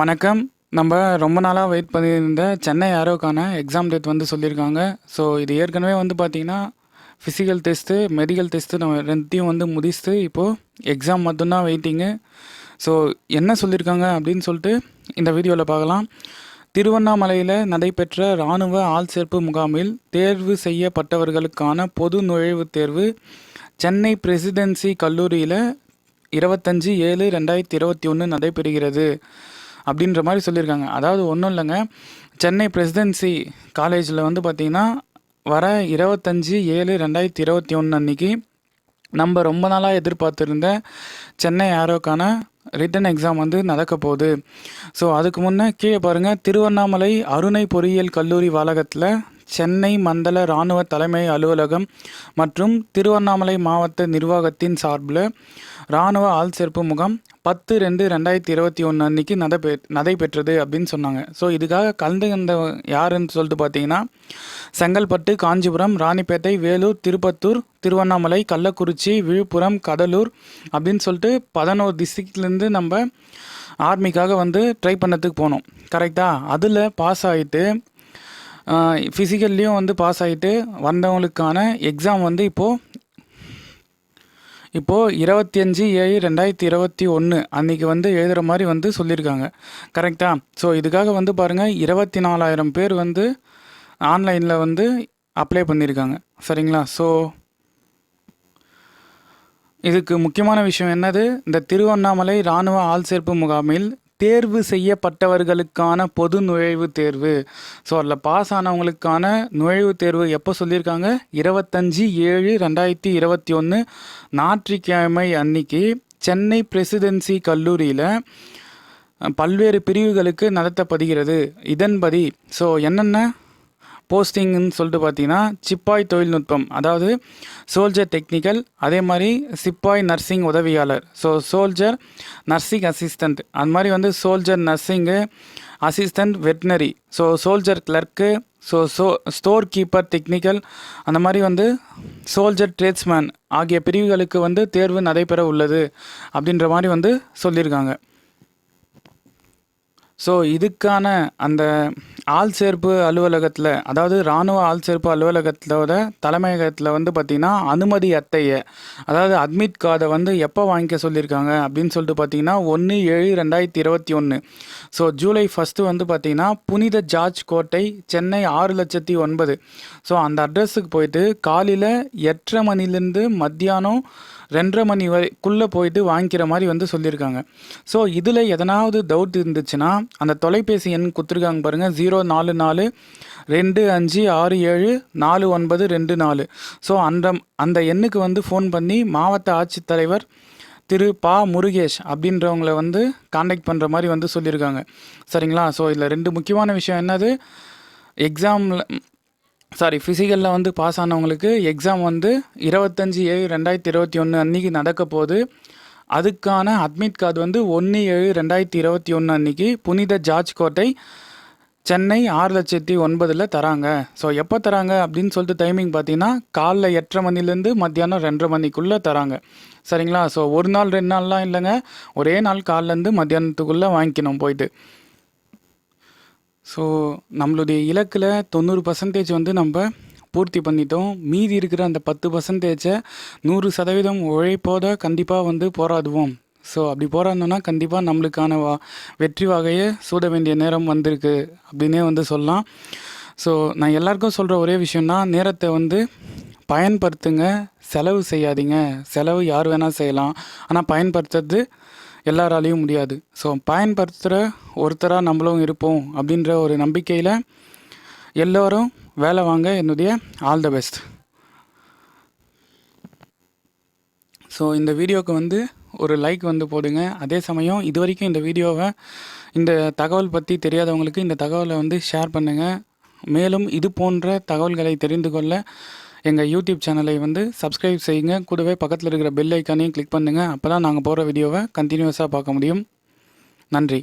வணக்கம். நம்ம ரொம்ப நாளாக வெயிட் பண்ணியிருந்த சென்னை யாரோக்கான எக்ஸாம் டேட் வந்து சொல்லியிருக்காங்க. ஸோ இது ஏற்கனவே வந்து பார்த்திங்கன்னா ஃபிசிக்கல் டெஸ்ட்டு மெடிக்கல் டெஸ்ட்டு நம்ம ரெண்டையும் வந்து முடிச்சுட்டு இப்போது எக்ஸாம் மட்டும்தான் வெயிட்டிங்கு ஸோ என்ன சொல்லியிருக்காங்க அப்படின்னு சொல்லிட்டு இந்த வீடியோவில் பார்க்கலாம். திருவண்ணாமலையில் நடைபெற்ற இராணுவ ஆள் சேர்ப்பு முகாமில் தேர்வு செய்யப்பட்டவர்களுக்கான பொது நுழைவுத் தேர்வு சென்னை பிரசிடென்சி கல்லூரியில் இருபத்தஞ்சி ஏழு ரெண்டாயிரத்தி இருபத்தி ஒன்று நடைபெறுகிறது. அப்படின்ற மாதிரி சொல்லியிருக்காங்க. அதாவது ஒன்றும் இல்லைங்க. சென்னை பிரசிடென்சி காலேஜில் வந்து பார்த்திங்கன்னா வர இருபத்தஞ்சி ஏழு ரெண்டாயிரத்தி இருபத்தி ஒன்று அன்றைக்கி நம்ம ரொம்ப நாளாக எதிர்பார்த்துருந்த சென்னை ஆரோக்கான ரிட்டன் எக்ஸாம் வந்து நடக்க போகுது. ஸோ அதுக்கு முன்னே கீழே பாருங்கள் திருவண்ணாமலை அருணை பொறியியல் கல்லூரி வளாகத்தில் சென்னை மண்டல இராணுவ தலைமை அலுவலகம் மற்றும் திருவண்ணாமலை மாவட்ட நிர்வாகத்தின் சார்பில் இராணுவ ஆள் சேர்ப்பு முகாம் பத்து ரெண்டு ரெண்டாயிரத்தி இருபத்தி ஒன்று அன்னைக்கு நடைபெ நடைபெற்றது அப்படின்னு சொன்னாங்க. ஸோ இதுக்காக கலந்துகின்ற யாருன்னு சொல்லிட்டு பார்த்தீங்கன்னா செங்கல்பட்டு காஞ்சிபுரம் ராணிப்பேட்டை வேலூர் திருப்பத்தூர் திருவண்ணாமலை கள்ளக்குறிச்சி விழுப்புரம் கடலூர் அப்படின்னு சொல்லிட்டு பதினோரு டிஸ்ட்ரிக்ட்லேருந்து நம்ம ஆர்மிக்காக வந்து ட்ரை பண்ணதுக்கு போனோம். கரெக்டாக அதில் பாஸ் ஆகிட்டு ஃபிசிக்கல்லையும் வந்து பாஸ் ஆகிட்டு வந்தவங்களுக்கான எக்ஸாம் வந்து இப்போது இப்போது இருபத்தி அஞ்சு ஏழு ரெண்டாயிரத்தி இருபத்தி ஒன்று அன்றைக்கி வந்து எழுதுகிற மாதிரி வந்து சொல்லியிருக்காங்க. கரெக்டாக ஸோ இதுக்காக வந்து பாருங்கள் இருபத்தி நாலாயிரம் பேர் வந்து ஆன்லைனில் வந்து அப்ளை பண்ணியிருக்காங்க. சரிங்களா? ஸோ இதுக்கு முக்கியமான விஷயம் என்னது? இந்த திருவண்ணாமலை இராணுவ ஆள் சேர்ப்பு முகாமில் தேர்வு செய்யப்பட்டவர்களுக்கான பொது நுழைவுத் தேர்வு. ஸோ அதில் பாஸ் ஆனவங்களுக்கான நுழைவுத் தேர்வு எப்போ சொல்லியிருக்காங்க? இருபத்தஞ்சி ஏழு ரெண்டாயிரத்தி இருபத்தி ஒன்று ஞாயிற்றுக்கிழமை அன்னைக்கு சென்னை பிரசிடென்சி கல்லூரியில் பல்வேறு பிரிவுகளுக்கு நடத்தப்படுகிறது. இதன்படி ஸோ என்னென்ன? போஸ்டிங்னு சொல்லிட்டு பார்த்தீங்கன்னா சிப்பாய் தொழில்நுட்பம் அதாவது சோல்ஜர் டெக்னிக்கல் அதே மாதிரி சிப்பாய் நர்சிங் உதவியாளர். ஸோ சோல்ஜர் நர்சிங் அசிஸ்டண்ட் அந்த மாதிரி வந்து soldier nursing assistant veterinary so soldier clerk so so store keeper technical அந்த மாதிரி வந்து சோல்ஜர் ட்ரேட்ஸ்மேன் ஆகிய பிரிவுகளுக்கு வந்து தேர்வு நடைபெற உள்ளது அப்படின்ற மாதிரி வந்து சொல்லியிருக்காங்க. ஸோ இதுக்கான அந்த ஆள் சேர்ப்பு அலுவலகத்தில் அதாவது இராணுவ ஆள் சேர்ப்பு அலுவலகத்தோட தலைமையகத்தில் வந்து பார்த்திங்கன்னா அனுமதி அத்தையை அதாவது அட்மிட் கார்டை வந்து எப்போ வாங்கிக்க சொல்லியிருக்காங்க அப்படின்னு சொல்லிட்டு பார்த்தீங்கன்னா ஒன்று ஏழு ரெண்டாயிரத்தி இருபத்தி ஒன்று ஸோ ஜூலை ஃபஸ்ட்டு வந்து பார்த்திங்கன்னா புனித ஜார்ஜ் கோட்டை சென்னை ஆறு லட்சத்தி ஒன்பது. ஸோ அந்த அட்ரஸுக்கு போயிட்டு காலையில் எட்டரை மணிலேருந்து மத்தியானம் ரெண்டரை மணி வரைக்குள்ளே போயிட்டு வாங்கிக்கிற மாதிரி வந்து சொல்லியிருக்காங்க. ஸோ இதில் எதனாவது டவுட் இருந்துச்சுன்னா அந்த தொலைபேசி எண் கொடுத்துருக்காங்க பாருங்கள் ஜீரோ நாலு நாலு ரெண்டு அஞ்சு ஆறு ஏழு நாலு ஒன்பது ரெண்டு நாலு. ஸோ அந்த அந்த எண்ணுக்கு வந்து ஃபோன் பண்ணி மாவட்ட ஆட்சித்தலைவர் திரு பா முருகேஷ் அப்படின்றவங்கள வந்து காண்டாக்ட் பண்ணுற மாதிரி வந்து சொல்லியிருக்காங்க. சரிங்களா? ஸோ இதில் ரெண்டு முக்கியமான விஷயம் என்னது? எக்ஸாமில் சாரி ஃபிசிக்கலில் வந்து பாஸ் ஆனவங்களுக்கு எக்ஸாம் வந்து இருபத்தஞ்சி ஏழு ரெண்டாயிரத்தி இருபத்தி ஒன்று அன்றைக்கி நடக்க போகுது. அதுக்கான அட்மிட் கார்டு வந்து ஒன்று ஏழு ரெண்டாயிரத்தி இருபத்தி ஒன்று அன்றைக்கி புனித ஜார்ஜ் கோட்டை சென்னை ஆறு லட்சத்தி ஒன்பதில் தராங்க. ஸோ எப்போ தராங்க அப்படின்னு சொல்லிட்டு டைமிங் பார்த்தீங்கன்னா காலைல எட்டரை மணிலேருந்து மத்தியானம் ரெண்டரை மணிக்குள்ளே தராங்க. சரிங்களா? ஸோ ஒரு நாள் ரெண்டு நாள்லாம் இல்லைங்க. ஒரே நாள் காலிலேருந்து மத்தியானத்துக்குள்ளே வாங்கிக்கணும் போயிட்டு. ஸோ நம்மளுடைய இலக்கில் தொண்ணூறு பர்சன்டேஜ் வந்து நம்ம பூர்த்தி பண்ணிட்டோம். மீதி இருக்கிற அந்த பத்து பர்சன்டேஜை நூறு சதவீதம் உழைப்போட கண்டிப்பாக வந்து போராடுவோம். ஸோ அப்படி போராடணும்னா கண்டிப்பாக நம்மளுக்கான வா வெற்றி வகையை சூட வேண்டிய நேரம் வந்திருக்கு. அப்படின்னே வந்து சொல்லலாம். ஸோ நான் எல்லாருக்கும் சொல்கிற ஒரே விஷயம்னா நேரத்தை வந்து பயன்படுத்துங்க. செலவு செய்யாதீங்க. செலவு யார் வேணால் செய்யலாம். ஆனால் பயன்படுத்துறது எல்லாராலையும் முடியாது. ஸோ பயன்படுத்துகிற ஒருத்தராக நம்மளும் இருப்போம் அப்படின்ற ஒரு நம்பிக்கையில் எல்லோரும் வேலை வாங்க என்னுடைய ஆல் த பெஸ்ட் ஸோ இந்த வீடியோவுக்கு வந்து ஒரு லைக் வந்து போடுங்க. அதே சமயம் இது வரைக்கும் இந்த வீடியோவை இந்த தகவல் பற்றி தெரியாதவங்களுக்கு இந்த தகவலை வந்து ஷேர் பண்ணுங்கள் மேலும் இது போன்ற தகவல்களை தெரிந்து கொள்ள எங்கள் யூடியூப் சேனலை வந்து சப்ஸ்கிரைப் செய்யுங்க. கூடவே பக்கத்தில் இருக்கிற பெல் ஐக்கானையும் கிளிக் பண்ணுங்கள் அப்போ தான் நாங்கள் போகிற வீடியோவை கண்டினியூஸாக பார்க்க முடியும். நன்றி.